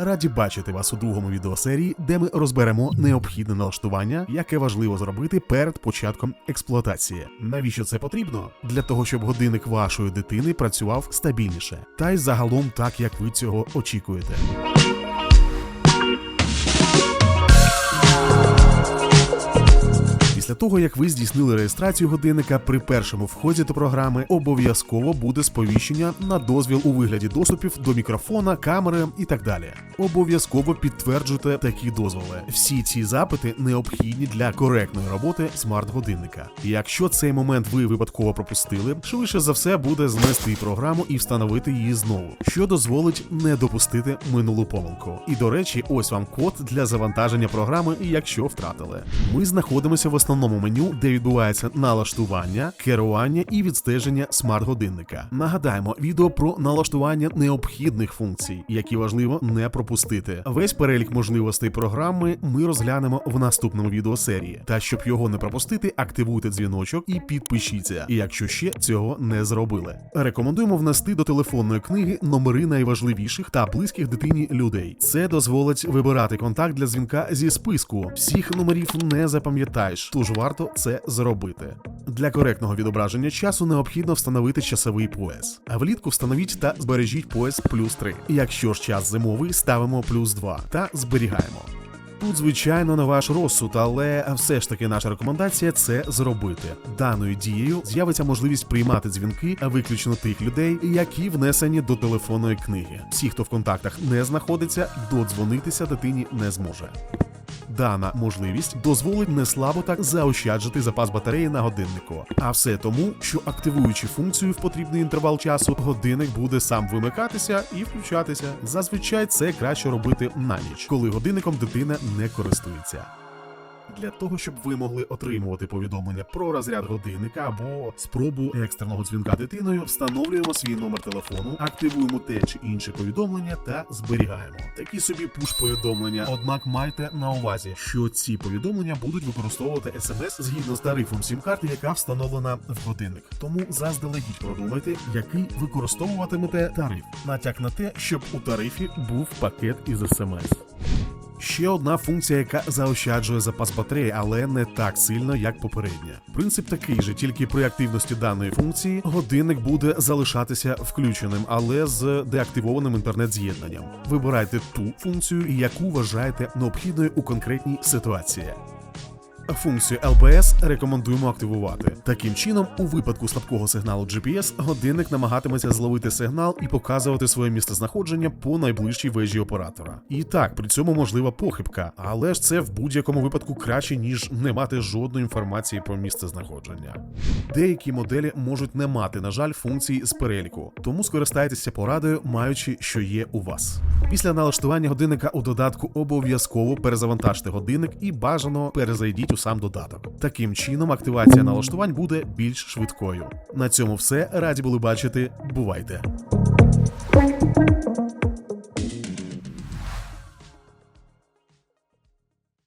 Раді бачити вас у другому відеосерії, де ми розберемо необхідне налаштування, яке важливо зробити перед початком експлуатації. Навіщо це потрібно? Для того, щоб годинник вашої дитини працював стабільніше, та й загалом так, як ви цього очікуєте. Після того, як ви здійснили реєстрацію годинника, при першому вході до програми обов'язково буде сповіщення на дозвіл у вигляді доступів до мікрофона, камери і так далі. Обов'язково підтверджуйте такі дозволи. Всі ці запити необхідні для коректної роботи смарт-годинника. Якщо цей момент ви випадково пропустили, швидше за все буде знести програму і встановити її знову, що дозволить не допустити минулу помилку. І до речі, ось вам код для завантаження програми, якщо втратили. Ми знаходимося в основному меню, де відбувається налаштування, керування і відстеження смарт-годинника. Нагадаємо, відео про налаштування необхідних функцій, які важливо не пропустити. Весь перелік можливостей програми ми розглянемо в наступному відеосерії. Та щоб його не пропустити, активуйте дзвіночок і підпишіться, якщо ще цього не зробили. Рекомендуємо внести до телефонної книги номери найважливіших та близьких дитині людей. Це дозволить вибирати контакт для дзвінка зі списку. Всіх номерів не запам'ятаєш, тож варто це зробити. Для коректного відображення часу необхідно встановити часовий пояс. А влітку встановіть та збережіть пояс плюс 3. Якщо ж час зимовий, ставимо плюс 2 та зберігаємо. Тут, звичайно, на ваш розсуд, але все ж таки наша рекомендація це зробити. Даною дією з'явиться можливість приймати дзвінки виключно тих людей, які внесені до телефонної книги. Всі, хто в контактах не знаходиться, додзвонитися дитині не зможе. Дана можливість дозволить не слабо так заощаджити запас батареї на годиннику. А все тому, що активуючи функцію в потрібний інтервал часу, годинник буде сам вимикатися і включатися. Зазвичай це краще робити на ніч, коли годинником дитина не користується. Для того, щоб ви могли отримувати повідомлення про розряд годинника або спробу екстреного дзвінка дитиною, встановлюємо свій номер телефону, активуємо те чи інше повідомлення та зберігаємо. Такі собі пуш-повідомлення. Однак майте на увазі, що ці повідомлення будуть використовувати смс згідно з тарифом сім-карти, яка встановлена в годинник. Тому заздалегідь продумайте, який використовуватимете тариф. Натяк на те, щоб у тарифі був пакет із смс. Ще одна функція, яка заощаджує запас батареї, але не так сильно, як попередня. Принцип такий же, тільки при активності даної функції годинник буде залишатися включеним, але з деактивованим інтернет-з'єднанням. Вибирайте ту функцію, яку вважаєте необхідною у конкретній ситуації. Функцію LPS рекомендуємо активувати. Таким чином, у випадку слабкого сигналу GPS, годинник намагатиметься зловити сигнал і показувати своє місцезнаходження по найближчій вежі оператора. І так, при цьому можлива похибка, але ж це в будь-якому випадку краще, ніж не мати жодної інформації про місцезнаходження. Деякі моделі можуть не мати, на жаль, функції з переліку, тому скористайтеся порадою, маючи, що є у вас. Після налаштування годинника у додатку обов'язково перезавантажте годинник і бажано перезайдіть у сам додаток. Таким чином, активація налаштувань буде більш швидкою. На цьому все раді були бачити. Бувайте!